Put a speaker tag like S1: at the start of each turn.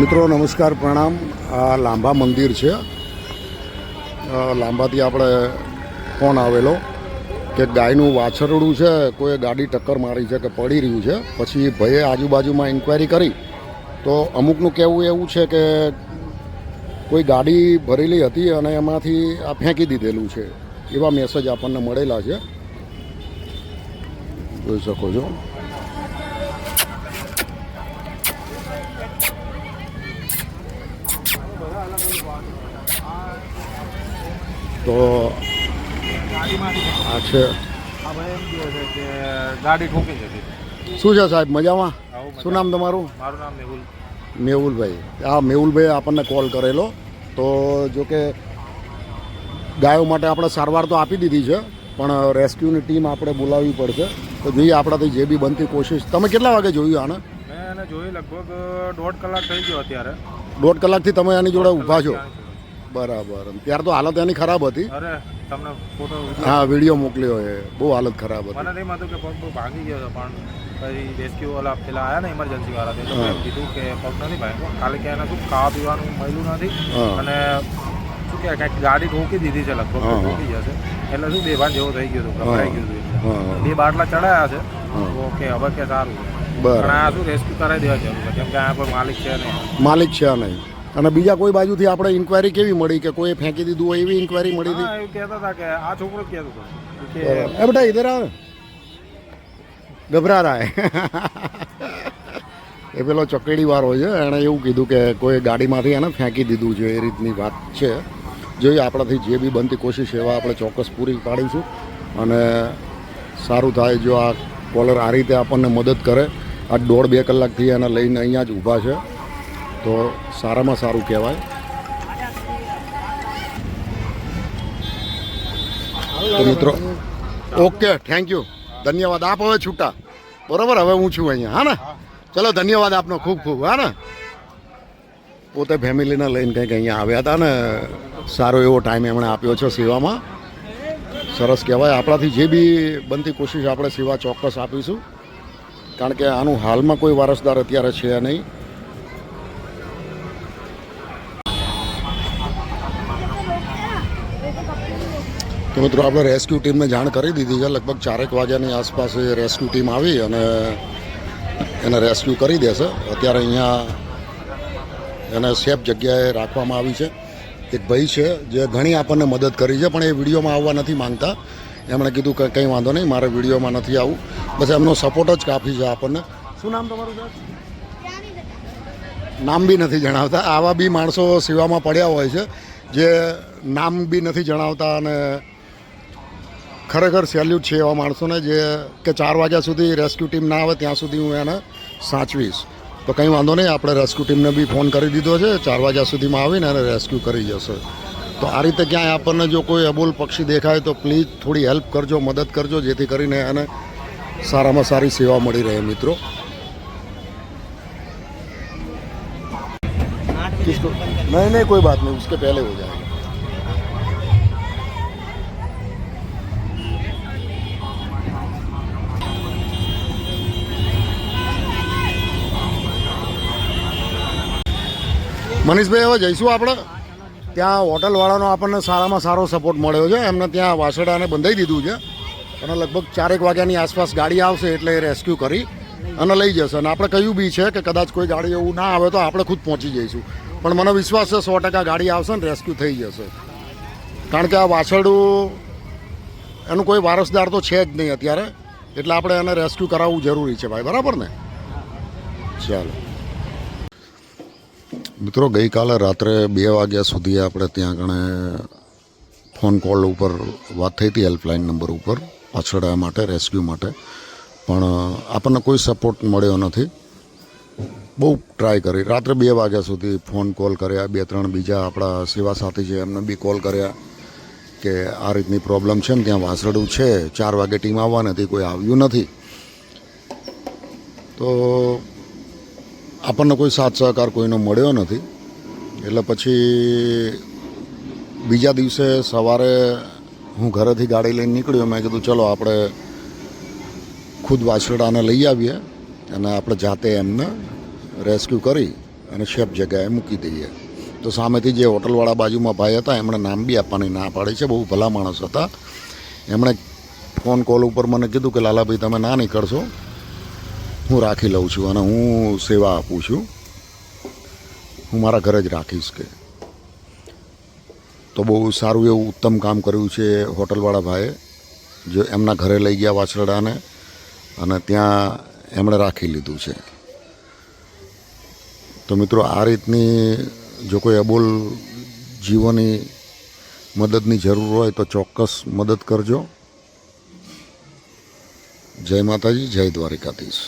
S1: મિત્રો, નમસ્કાર, પ્રણામ. આ લાંબા મંદિર છે. લાંબાથી આપણે ફોન આવેલો કે ગાયનું વાછરડું છે, કોઈ ગાડી ટક્કર મારી છે કે પડી રહ્યું છે. પછી ભાઈએ આજુબાજુમાં ઇન્ક્વાયરી કરી. તો અમુકનું કહેવું એવું છે કે કોઈ ગાડી ભરેલી હતી અને એમાંથી આ ફેંકી દીધેલું છે. એવા મેસેજ આપણને મળેલા છે. જોઈ શકો છો. તો આ છે.
S2: ગાડી ઠોકી જતી
S1: શું છે સાહેબ મજામાં? શું નામ તમારું?
S2: મારું નામ મેહુલ
S1: મેહુલભાઈ. આ મેહુલભાઈ આપણને કોલ કરેલો. તો જો કે ગાયો માટે આપણે સારવાર તો આપી દીધી છે પણ રેસ્ક્યુની ટીમ આપણે બોલાવવી પડશે. તો જોઈએ આપણાથી જે બી બનતી કોશિશ. તમે કેટલા વાગે જોયું આને?
S2: મેં એને જોઈ લગભગ દોઢ કલાક થઈ ગયો અત્યારે.
S1: દોઢ કલાકથી તમે એની જોડે ઊભા છો? બરાબર. ત્યારે તો હાલત એની ખરાબ હતી.
S2: અરે તમને ફોટો
S1: હા વીડિયો મોકલ્યો એ. બહુ હાલત ખરાબ હતી.
S2: મને નહીં હતું કે પગ ભાંગી ગયો હતો પણ પછી રેસ્ક્યુ વાળા પેલા આવ્યા ને ઇમરજન્સી વાળા તે. એમ કીધું કે પગ નથી ભાંગ્યો. ખાલી કે એને શું ખાવા પીવાનું મળ્યું નથી. અને શું કે કંઈક ગાડી ઠોકી દીધી છે લગભગ. ઠોકી જશે એટલે શું બેભાન જેવો થઈ ગયું હતું ગભરાઈ ગયું હતું. બે બાટલા ચડાયા છે. ઓકે હવે કે સારું.
S1: બરાબર.
S2: આ શું રેસ્ક્યુ કરાવી દેવા જરૂર છે? કેમ કે આ કોઈ માલિક છે નહીં.
S1: માલિક છે નહીં. અને બીજા કોઈ બાજુથી આપણે ઇન્ક્વાયરી કેવી મળી કે કોઈ ફેંકી દીધું હોય એવી ઇન્ક્વાયરી મળી હતી?
S2: એવું કહેતા હતા કે આ છોકરો કહેતો હતો કે
S1: એ બેટા ઇધર આવે ગભરા રહે એ પેલો ચકેડી વાળો છે એણે એવું કીધું કે કોઈ ગાડીમાંથી એને ફેંકી દીધું છે એ રીતની વાત છે. જોઈએ આપણાથી જે બી બનતી કોશિશ એવા આપણે ચોક્કસ પૂરી પાડીશું. અને સારું થાય જો આ કોલર આ રીતે આપણને મદદ કરે. આ દોઢ બે કલાકથી એને લઈને અહીંયા જ ઊભા છે. તો સારામાં સારું કહેવાય. તો મિત્રો, ઓકે થેન્ક યુ ધન્યવાદ, આપ હવે છૂટા. બરોબર, હવે હું છું અહીંયા. હા ને? ચલો, ધન્યવાદ આપનો ખૂબ ખૂબ. હા ને? પોતે ફેમિલીને લઈને કંઈક અહીંયા આવ્યા હતા ને. સારો એવો ટાઈમ એમણે આપ્યો છે સેવામાં. સરસ કહેવાય. આપણાથી જે બી બનતી કોશિશ આપણે સેવા ચોક્કસ આપીશું. કારણ કે આનું હાલમાં કોઈ વારસદાર અત્યારે છે નહીં. તો મિત્રો, આપણે રેસ્ક્યુ ટીમને જાણ કરી દીધી છે. લગભગ ચારેક વાગ્યાની આસપાસ રેસ્ક્યુ ટીમ આવી અને એને રેસ્ક્યુ કરી દેશે અત્યારે અહીંયા એને સેફ જગ્યાએ રાખવામાં આવી છે. એક ભાઈ છે, જે ઘણી આપણને મદદ કરી છે, પણ એ વિડીયોમાં આવવા નથી માંગતા. એમણે કીધું કે કંઈ વાંધો નહીં, મારે વિડીયોમાં નથી આવવું બસ એમનો સપોર્ટ જ કાફી છે આપણને. શું નામ તમારું સાહેબ નામ બી નથી જણાવતા. આવા બી માણસો સેવામાં પડ્યા હોય છે, જે નામ બી નથી જણાવતા અને ખરેખર સેલ્યુટ છે એવા માણસોને જે કે ચાર વાગ્યા સુધી રેસ્ક્યુ ટીમ ના આવે ત્યાં સુધી હું એને સાચવીશ. તો કંઈ વાંધો નહીં આપણે રેસ્ક્યુ ટીમને બી ફોન કરી દીધો છે ચાર વાગ્યા સુધીમાં આવીને એને રેસ્ક્યુ કરી જશે. તો આ રીતે ક્યાંય આપણને જો કોઈ અબોલ પક્ષી દેખાય તો પ્લીઝ થોડી હેલ્પ કરજો મદદ કરજો જેથી કરીને એને સારામાં સારી સેવા મળી રહે મિત્રો. નહીં નહીં કોઈ બાત નહીં ઉસકે પહેલે હો જાય. મનીષભાઈ, હવે જઈશું આપણે? ત્યાં હોટલવાળાનો આપણને સારામાં સારો સપોર્ટ મળ્યો છે. એમને ત્યાં વાસડાને બંધાઈ દીધું છે. અને લગભગ ચારેક વાગ્યાની આસપાસ ગાડી આવશે એટલે એ રેસ્ક્યુ કરી અને લઈ જશે. અને આપણે કહ્યું બી છે કે કદાચ કોઈ ગાડી એવું ના આવે તો આપણે ખુદ પહોંચી જઈશું. પણ મને વિશ્વાસ છે સો ટકા ગાડી આવશે ને રેસ્ક્યુ થઈ જશે. કારણ કે આ વાસડું એનું કોઈ વારસદાર તો છે જ નહીં અત્યારે. એટલે આપણે એને રેસ્ક્યુ કરાવવું જરૂરી છે ભાઈ. બરાબર ને? ચાલો. મિત્રો, ગઈકાલે રાત્રે બે વાગ્યા સુધી આપણે ત્યાં આગળ ફોન કોલ ઉપર વાત થઈ હતી, હેલ્પલાઇન નંબર ઉપર, પાછળ માટે, રેસ્ક્યુ માટે. પણ આપણને કોઈ સપોર્ટ મળ્યો નથી. બહુ ટ્રાય કરી. રાત્રે બે વાગ્યા સુધી ફોન કોલ કર્યા, બે ત્રણ બીજા આપણા સેવા સાથી છે, એમને બી કોલ કર્યા કે આ રીતની પ્રોબ્લેમ છે ને, ત્યાં વાસરડું છે, ચાર વાગે ટીમ આવવાની હતી કોઈ આવ્યું નથી. તો આપણને કોઈ સાથ સહકાર કોઈનો મળ્યો નથી. એટલે પછી બીજા દિવસે સવારે હું ઘરેથી ગાડી લઈને નીકળ્યો. મેં કીધું, ચલો, આપણે ખુદ વાછરડાને લઈ આવીએ અને આપણે જાતે એમને રેસ્ક્યુ કરી અને શેફ જગ્યાએ મૂકી દઈએ. તો સામેથી જે હોટલવાળા બાજુમાં ભાઈ હતા, એમણે નામ બી આપવાની ના પાડી છે. બહુ ભલા માણસ હતા. એમણે ફોન કોલ ઉપર મને કીધું કે, લાલાભાઈ, તમે ના નીકળશો. હું રાખી લઉં છું અને હું સેવા આપું છું. હું મારા ઘરે જ રાખીશ કે. તો બહુ સારું એવું ઉત્તમ કામ કર્યું છે હોટલવાળા ભાઈએ, જો એમના ઘરે લઈ ગયા વાછરડાને અને ત્યાં એમણે રાખી લીધું છે. તો મિત્રો આ રીતની જો કોઈ અબોલ જીવોની મદદની જરૂર હોય તો ચોક્કસ મદદ કરજો. જય માતાજી, જય દ્વારિકાધીશ.